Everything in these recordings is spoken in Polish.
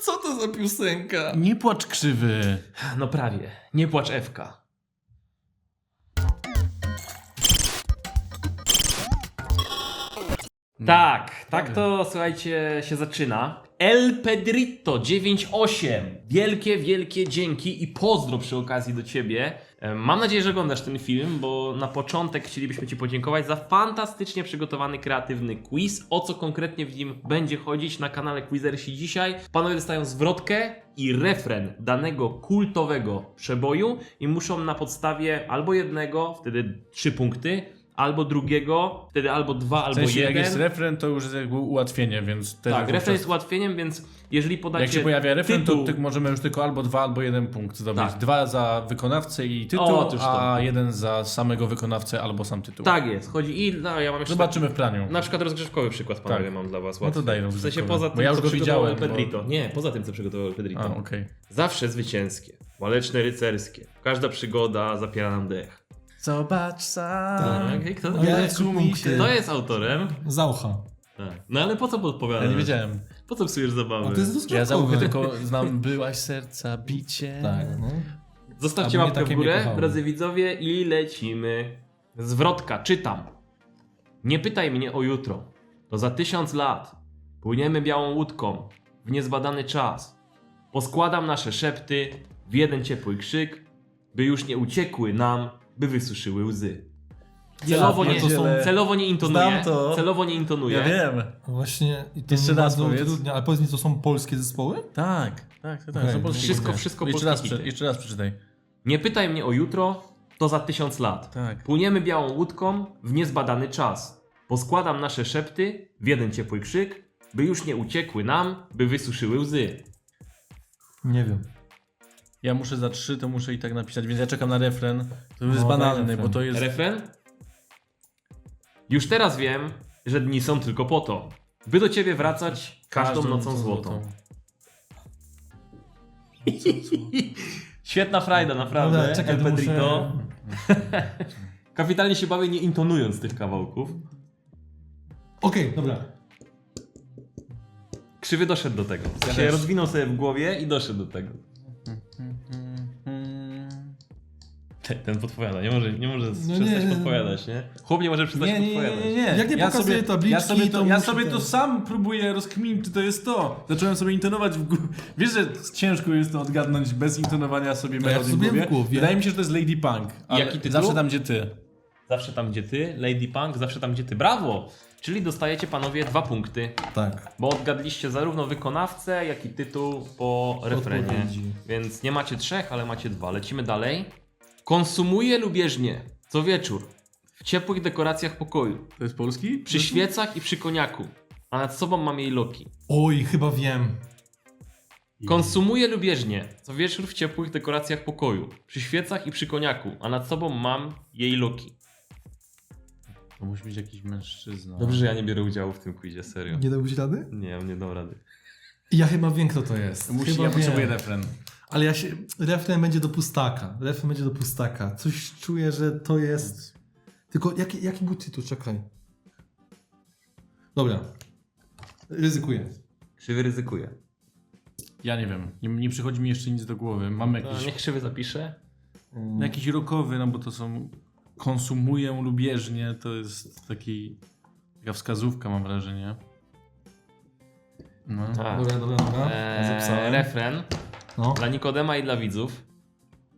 co to za piosenka? Nie płacz krzywy. No prawie. Nie płacz Ewka. Tak, tak to słuchajcie się zaczyna. El Pedrito 98. Wielkie, wielkie dzięki i pozdro przy okazji do ciebie. E, Mam nadzieję, że oglądasz ten film, bo na początek chcielibyśmy Ci podziękować za fantastycznie przygotowany, kreatywny quiz. O co konkretnie w nim będzie chodzić na kanale Quizersi dzisiaj? Panowie dostają zwrotkę i refren danego kultowego przeboju i muszą na podstawie albo jednego, wtedy trzy punkty, albo drugiego, wtedy albo dwa, W albo sensie, jak jeden. jest refren, to już jest jakby ułatwienie, więc też tak, wówczas- refren jest ułatwieniem, więc jeżeli podacie Jak się pojawia refren, tytuł, to możemy już tylko albo dwa, albo jeden punkt zdobyć. Tak. Dwa za wykonawcę i tytuł, to. a jeden za samego wykonawcę albo sam tytuł. Tak jest, chodzi i no, ja mam jeszcze Zobaczymy w planiu. Na przykład rozgrzewkowy przykład, panowie, Tak. mam dla was No to łatwy. daj W sensie poza Bo tym, ja już co go widziałem, bo- Pedrito. Nie, poza tym, co przygotował Pedrito. A, okej. Zawsze zwycięskie, waleczne rycerskie. Każda przygoda zapiera nam dech. Zobacz sam. Tak, i kto, kto- jak punkty? kto jest autorem? Zaucha. Tak. No ale po co podpowiadasz? Ja nie wiedziałem. Po co psujesz zabawy? A to jest Ja zauchy tylko znam byłaś serca bicie. Tak, no. Zostawcie Albo nie łapkę w takie mnie górę, kochały. drodzy widzowie, i lecimy. Zwrotka, czytam. Nie pytaj mnie o jutro. To za tysiąc lat. Płyniemy białą łódką w niezbadany czas. Poskładam nasze szepty w jeden ciepły krzyk, by już nie uciekły nam, by wysuszyły łzy. Celowo, nie, celowo nie to. Celowo nie intonuję. Ja wiem. Właśnie i to Jeszcze raz powiedz. utrudnia. Ale powiedz mi, to są polskie zespoły? Tak, tak, tak. tak. Okej. Są polskie Wszystko- wszystko jeszcze polskie raz, hity. jeszcze raz przeczytaj. Nie pytaj mnie o jutro, to za tysiąc lat. Tak. Płyniemy białą łódką w niezbadany czas. Poskładam nasze szepty w jeden ciepły krzyk, by już nie uciekły nam, by wysuszyły łzy. Nie wiem. Ja muszę za trzy, to muszę i tak napisać, więc ja czekam na refren. To już jest No, banalny, bo to jest... Refren? Już teraz wiem, że dni są tylko po to, by do ciebie wracać każdą, nocą złotą. Świetna frajda, naprawdę. Dobra, czekaj, El to Pedrito. muszę... Kapitalnie się bawię nie intonując tych kawałków. Okej, dobra. Krzywy doszedł do tego. Ja się też. rozwinął sobie w głowie i doszedł do tego. Ten, podpowiada, nie może, nie może No przestać nie. podpowiadać, nie? Chłop nie może przestać Nie, nie, podpowiadać. nie, nie, nie. Jak nie ja pokazuję sobie, tabliczki, ja sobie to, to ja sobie to sam próbuję rozkminić, czy to jest to. Zacząłem sobie intonować w głowie. Wiesz, że ciężko jest to odgadnąć bez intonowania sobie No ja melodii w sobie w głowie. głowie. Wydaje mi się, że to jest Lady Punk. Ale Jaki tytuł? Zawsze tam, gdzie ty. Zawsze tam, gdzie ty, Lady Punk, zawsze tam, gdzie ty. Brawo! Czyli dostajecie panowie dwa punkty, Tak. bo odgadliście zarówno wykonawcę, jak i tytuł po refrenie. Odpowiedzi. Więc nie macie trzech, ale macie dwa. Lecimy dalej. Konsumuję lubieżnie co wieczór w ciepłych dekoracjach pokoju, To jest polski? przy świecach i przy koniaku, a nad sobą mam jej loki. Oj, chyba wiem. Konsumuję lubieżnie co wieczór w ciepłych dekoracjach pokoju, przy świecach i przy koniaku, a nad sobą mam jej loki. To musi być jakiś mężczyzna. Dobrze, że ja nie biorę udziału w tym quizie, serio. Nie dałbyś rady? Nie, nie dam rady. Ja chyba wiem, kto to jest. Musi, chyba ja wiem. potrzebuję refren. Ale ja się... Refren będzie do pustaka. Refren będzie do pustaka. Coś czuję, że to jest... Tylko jaki, jaki był tytuł? Czekaj. Dobra. Ryzykuję. Krzywy ryzykuje. Ja nie wiem. Nie, nie przychodzi mi jeszcze nic do głowy. Mam No, jakiś, niech krzywy zapisze. Mm. jakiś rokowy, no bo to są... Konsumuję lubieżnie, to jest taki... Taka wskazówka mam wrażenie. No. A. Dobra, dobra, dobra. Eee, Zapisałem. refren No. dla Nikodema i dla widzów.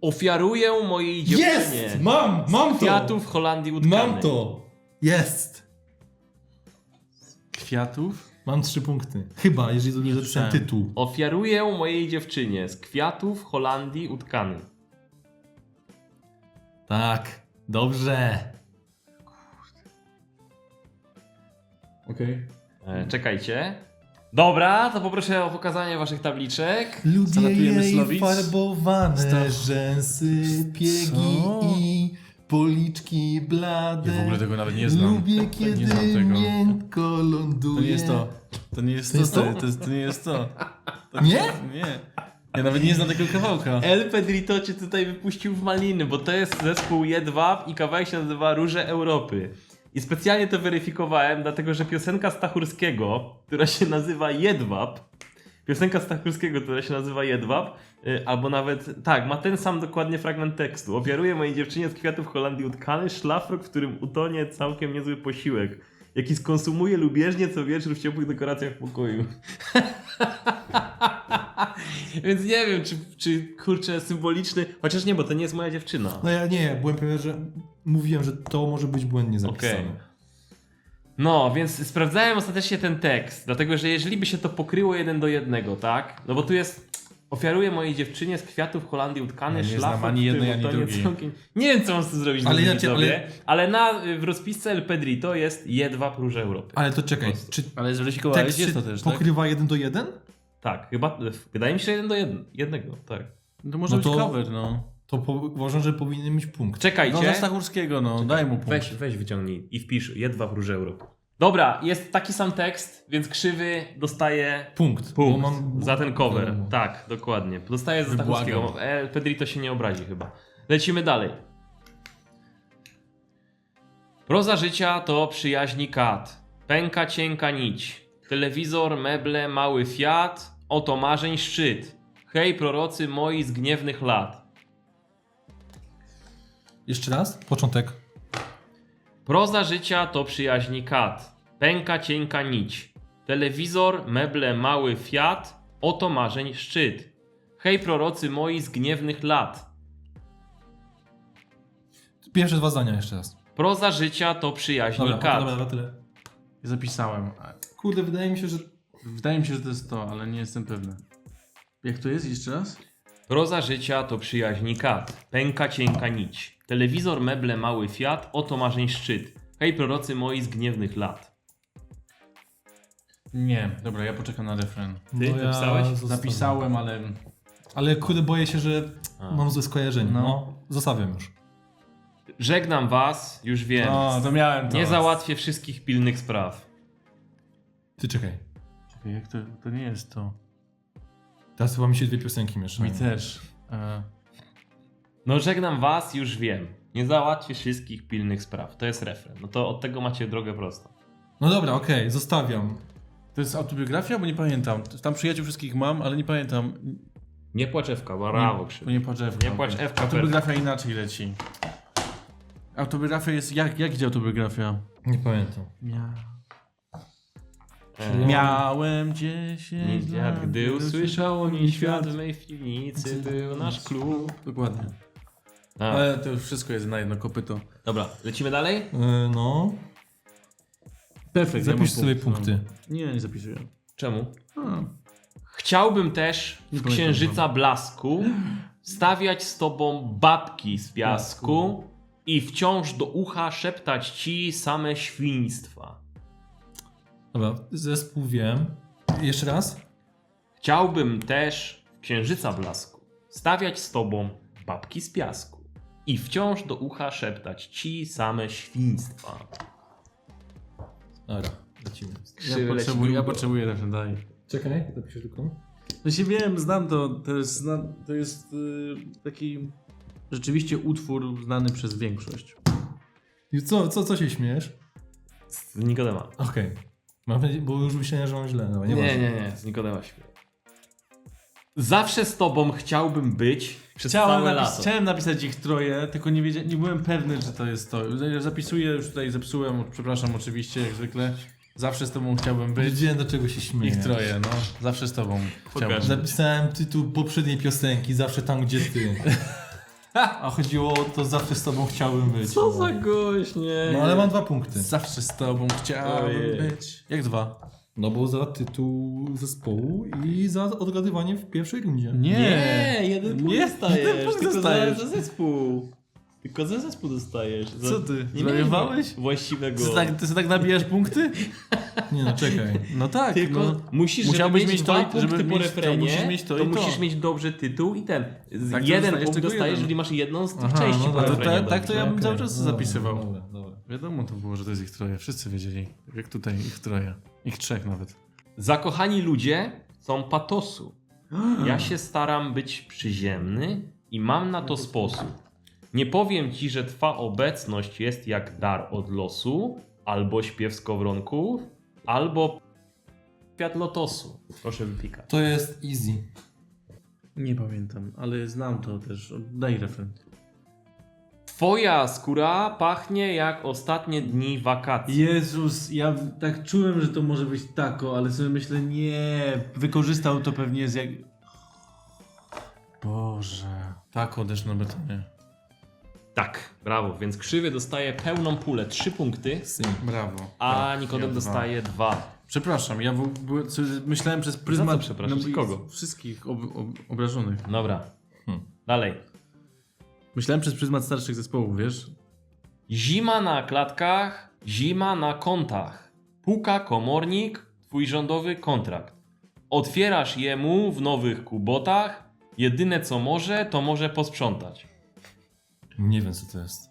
Ofiaruję mojej dziewczynie Jest! Mam! Mam to! kwiatów Holandii utkany. Mam to! Jest! Kwiatów? Mam trzy punkty. Chyba, jeżeli dobrze zapisałem słyszałem. tytuł. Ofiaruję mojej dziewczynie z kwiatów Holandii utkany. Tak. Dobrze. Okej. E, czekajcie. Dobra, to poproszę o pokazanie waszych tabliczek. Lubię Zalatujemy jej Slowic? farbowane Stop. rzęsy, piegi Co? i policzki blade. Ja w ogóle tego nawet nie znam. Lubię, kiedy Nie znam tego. miękko ląduje. To nie jest to. To nie jest To to. jest to? To, to, jest, to nie jest to. to Nie? Nie. Ja nawet nie znam tego kawałka. El Pedrito cię tutaj wypuścił w maliny, bo to jest zespół Jedwab i kawałek się nazywa Róże Europy. I specjalnie to weryfikowałem, dlatego że piosenka Stachurskiego, która się nazywa Jedwab, Piosenka Stachurskiego, która się nazywa Jedwab, y, albo nawet, tak, ma ten sam dokładnie fragment tekstu. Ofiaruję mojej dziewczynie z kwiatów Holandii utkany szlafrok, w którym utonie całkiem niezły posiłek, jaki skonsumuje lubieżnie co wieczór w ciepłych dekoracjach pokoju. Więc nie wiem, czy, czy kurczę symboliczny, chociaż nie, bo to nie jest moja dziewczyna. No ja nie, byłem pewien, że mówiłem, że to może być błędnie zapisane. Okej. No, więc sprawdzałem ostatecznie ten tekst, dlatego że jeżeli by się to pokryło jeden do jednego, tak? No bo tu jest ofiaruję mojej dziewczynie z kwiatów Holandii utkany Ja nie szlafrok, ani jednej, ani drugiej. całkiem- Nie wiem, co mam z tym zrobić, Ale inaczej, ale... ale na, w rozpisce El Pedrito jest jedwab róż Europy. Ale to czekaj, czy Ale zweryfikowałeś, tekst jest to też, tak? pokrywa jeden do jeden? Tak, chyba, wydaje mi się, że jeden do jedn- jednego, tak. To może No być to- cover, no. To po, uważam, że powinien mieć punkt. Czekajcie. No Stachurskiego, no, daj mu punkt. Weź, weź wyciągnij i wpisz jedwab róż Europy. Dobra, jest taki sam tekst, więc krzywy dostaje Punkt. Punkt bo mam... za ten cover. Tak, dokładnie. Dostaje ze Wybłagam. Stachowskiego. E, Pedrito się nie obrazi chyba. Lecimy dalej. Proza życia to przyjaźni kat. Pęka cienka nić. Telewizor, meble, mały fiat. Oto marzeń szczyt. Hej prorocy moi z gniewnych lat. Jeszcze raz? Początek. Proza życia to przyjaźni kat. Pęka cienka nić. Telewizor, meble, mały fiat. Oto marzeń szczyt. Hej prorocy moi z gniewnych lat. Pierwsze dwa zdania jeszcze raz. Proza życia to przyjaźni Dobra, kat. dobra, dobra, tyle. Zapisałem. Kurde, wydaje mi się, że... Wydaje mi się, że to jest to, ale nie jestem pewny. Jak to jest? Jeszcze raz? Proza życia to przyjaźni kat. Pęka cienka nić. Telewizor, meble, mały fiat. Oto marzeń szczyt. Hej prorocy moi z gniewnych lat. Nie. Dobra, ja poczekam na refren. Ty napisałeś? Zapisałem, ale... Ale kurde, boję się, że A. mam złe skojarzenie. No. No. Zostawiam już. Żegnam was, już wiem. O, to miałem to. Nie załatwię wszystkich pilnych spraw. Ty czekaj. Czekaj, jak to... To nie jest to. Teraz chyba mi się dwie piosenki mieszają. Mi też. E, No żegnam was, już wiem. Nie załatwię wszystkich pilnych spraw. To jest refren. No to od tego macie drogę prostą. No dobra, okej, zostawiam. to jest autobiografia? Bo nie pamiętam. Tam przyjaciół wszystkich mam, ale nie pamiętam. Nie płacz Ewka, brawo to nie płacz Ewka. Nie płacz. Ewka, Autobiografia inaczej leci. Autobiografia jest... Jak, jak idzie autobiografia? Nie pamiętam. Mia... E, Miałem 10 Nie lat, gdy usłyszał o niej świat w mej piwnicy, był nasz klub. Dokładnie. A, Ale to już wszystko jest na jedno kopyto. dobra, lecimy dalej? E, no, Perfekt. zapisz ja mam sobie punkt, punkty. No. Nie, nie zapisuję. Czemu? A, Chciałbym też w księżyca blasku stawiać z tobą babki z piasku i wciąż do ucha szeptać ci same świństwa. Dobra, zespół wiem. Jeszcze raz? Chciałbym też w księżyca blasku stawiać z tobą babki z piasku i wciąż do ucha szeptać ci same świństwa. Dobra, lecimy. Krzywy ja, leci potrzebuję, ja potrzebuję refren, daj. Czekaj, zapiszę tylko. No się wiem, znam to. To jest, zna, to jest y, taki rzeczywiście utwór znany przez większość. I co, co, co się śmiesz? Z Nikodema. Okej. Mam bo już myślałem, że mam źle. No, nie, Nie, nie, nie, z Nikodema. Zawsze z tobą chciałbym być przez Chciałem, całe napis- lato. chciałem napisać ich troje, tylko nie, wiedzia- nie byłem pewny, że to jest to. Zapisuję, już tutaj zepsułem, przepraszam oczywiście, jak zwykle. Zawsze z tobą chciałbym być. Wiedziałem, dlaczego się śmieję. Ich troje, no. Zawsze z tobą chciałbym. Zapisałem tytuł poprzedniej piosenki, zawsze tam, gdzie ty. A chodziło o to, zawsze z tobą chciałbym być. Co za gość, nie. No ale mam dwa punkty. Zawsze z tobą chciałbym Ojej. być. Jak dwa? No bo za tytuł zespołu i za odgadywanie w pierwszej rundzie. Nie, jeden punkt Nie, jeden punkt dostajesz. Za zespół. Tylko za zespół dostajesz. Za... Co ty, Nie zwariowałeś? miałeś właściwego. Ty tak, ty sobie tak nabijasz punkty? Nie no, czekaj. No tak, Tylko no. musisz Musiałbyś mieć mieć to dwa i- punkty żeby po mieć to, refrenie, musisz mieć to to. musisz mieć dobrze tytuł i ten. Z- Tak, jeden dostajesz punkt dostajesz, jeden. jeżeli masz jedną z tych Aha, części no po to- to- refrenie. tak to ja bym Okej, cały czas dobra, zapisywał. Dobra, dobra. Wiadomo to było, że to jest ich troje. Wszyscy wiedzieli. Jak tutaj ich troje. Ich trzech nawet. Zakochani ludzie są patosu. Ja się staram być przyziemny i mam na to sposób. Nie powiem ci, że twa obecność jest jak dar od losu, albo śpiew skowronków, albo Kwiat lotosu. Proszę wypikać. To jest easy. Nie pamiętam, ale znam to też. Daj refren. Twoja skóra pachnie jak ostatnie dni wakacji. Jezus, ja w- tak czułem, że to może być tako, ale sobie myślę, nie, wykorzystał to pewnie z jak... Boże, tako też na betonie. Tak, brawo. Więc krzywy dostaje pełną pulę 3 punkty, Brawo. a Tak, Nikodem ja dwa. dostaje 2. Przepraszam, ja w ogóle co- myślałem przez pryzmat... przepraszasz? i Kogo? Wszystkich ob, ob, obrażonych. Dobra. Hmm. Dalej. Myślałem przez pryzmat starszych zespołów, wiesz? Zima na klatkach, zima na kontach. Puka komornik, twój rządowy kontrakt. Otwierasz jemu w nowych kubotach. Jedyne co może, to może posprzątać. Nie wiem, co to jest.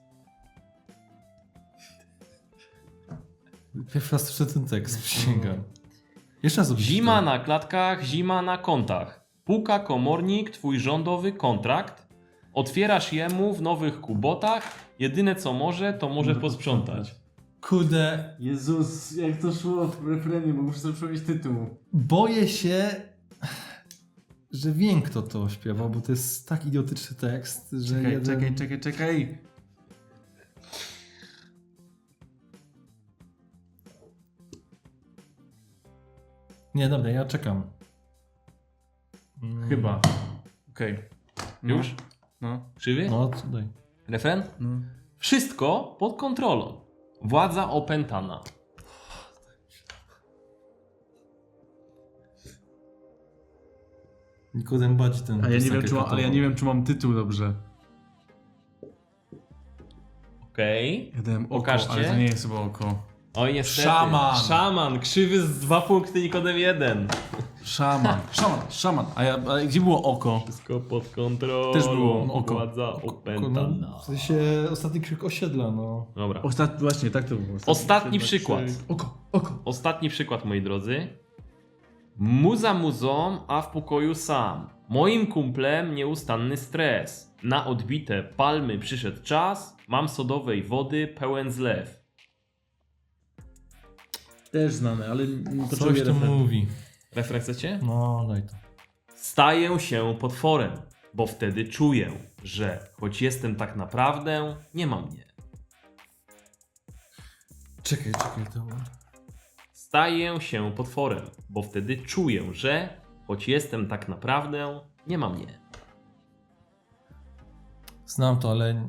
Pierwszy raz słyszę ten tekst, przysięgam. Jeszcze raz opisz Zima to. na klatkach, zima na kontach. Puka komornik, twój rządowy kontrakt. Otwierasz jemu w nowych kubotach. Jedyne co może, to może posprzątać. Kurde, Jezus, jak to szło w refrenie, bo muszę sobie przypomnieć tytuł. boję się, że wiem, kto to śpiewał, bo to jest tak idiotyczny tekst, że Czekaj, jeden... czekaj, czekaj, czekaj. Nie, dobra, ja czekam. Mm. Chyba. Okej. No. Już? No. Krzywy? No, tutaj. Refren? no. Wszystko pod kontrolą. Władza opętana. Nikodem Badzi ten A ja nie wiem, czy mam, ale ja nie wiem, czy mam tytuł dobrze. Okej. Ja dałem oko, Pokażcie. ale to nie jest chyba oko. Oj, niestety. Szaman. Szaman. Krzywy z dwa punkty, Nikodem jeden. Szaman. Szaman, szaman. A, ja, a gdzie było oko? Wszystko pod kontrolą. Też było oko. Władza opętana. No, w sensie ostatni krzyk osiedla, no. Dobra. Ostat... Właśnie, tak to było. Ostatni przykład. Oko, oko. Ostatni przykład, moi drodzy. Muza muzą, a w pokoju sam. Moim kumplem nieustanny stres. Na odbite palmy przyszedł czas. Mam sodowej wody pełen zlew. Też znane, ale Coś tu mówi. Refren chcecie? No, daj to. Staję się potworem, bo wtedy czuję, że choć jestem tak naprawdę, nie ma mnie. Czekaj, czekaj, to... Staję się potworem, bo wtedy czuję, że choć jestem tak naprawdę, nie ma mnie. Znam to, ale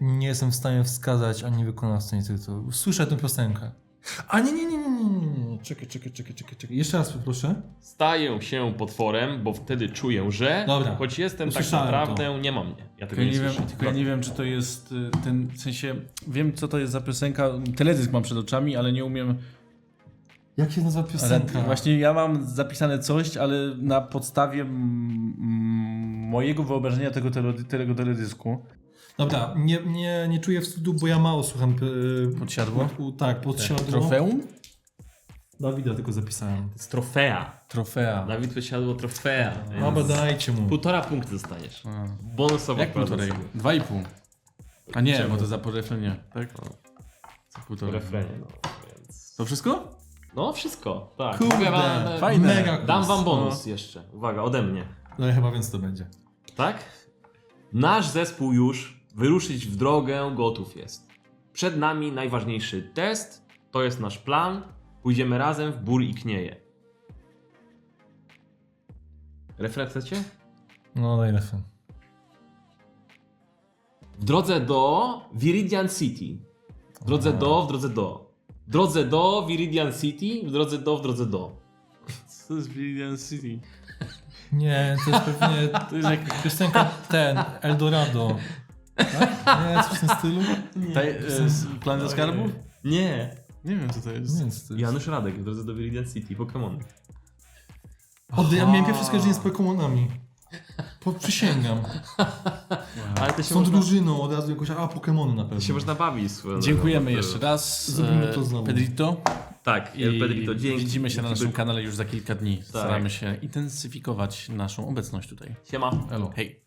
nie jestem w stanie wskazać ani wykonawcy, ani tytułu. Słyszę tę piosenkę. A nie, nie, nie, nie, nie, nie, nie. Czekaj, czekaj, czekaj, czekaj, czekaj. Jeszcze raz poproszę. Staję się potworem, bo wtedy czuję, że Dobra. choć jestem tak Usłyszałem naprawdę, nie ma mnie. Ja tego Tylko nie, nie, wiem, słyszę. tylko ja nie wiem, czy to jest y, ten, w sensie, wiem co to jest za piosenka, teledysk mam przed oczami, ale nie umiem, Jak się nazywa ale piosenka? właśnie ja mam zapisane coś, ale na podstawie mojego wyobrażenia tego, tele, tego teledysku, Dobra, nie, nie, nie czuję wstydu, bo ja mało słucham. Yy, Podsiadło? U, tak, podsiadło. trofeum? Dawida tylko zapisałem. To jest trofea. Trofea. Dawid wysiadło trofea. Dobra, Więc dajcie mu. półtora punktu dostajesz. A. Bonusowo. Jak półtorej? Dwa i pół. A nie, Czemu? bo to za po refrenie, tak? Za półtorej. refrenie, no. Więc... To wszystko? No, wszystko. Tak. Kurde, wam, fajne. Mega Dam wam bonus jeszcze. Uwaga, ode mnie. No chyba więc to będzie. Tak? Nasz zespół już wyruszyć w drogę gotów jest. Przed nami najważniejszy test. To jest nasz plan. Pójdziemy razem w bór i knieje. Refren chcecie? No najlepiej. W drodze do Viridian City. W drodze do, w drodze do. W drodze do Viridian City, w drodze do, w drodze do. To jest Viridian City. Nie, to jest pewnie To jest jak... piosenka ten, Eldorado. Tak? Nie, coś w tym stylu? Taj, e, z Planet Skarbów? Nie. Nie wiem co to jest. Nie, co to jest. Janusz Radek w drodze do Viridian City, Pokémon. Od, ja miałem pierwsze skojarzenie z Pokemonami. Po, przysięgam. Ale to Z się tą można, drużyną od razu jakoś, a Pokemony na pewno. się można bawić. swoją Dziękujemy drogą. jeszcze raz. Zrobimy to e, znowu. Pedrito. Tak, I El Pedrito, dzięki. widzimy się na naszym kanale już za kilka dni. Staramy się intensyfikować naszą obecność tutaj. Siema. Elo. Hej.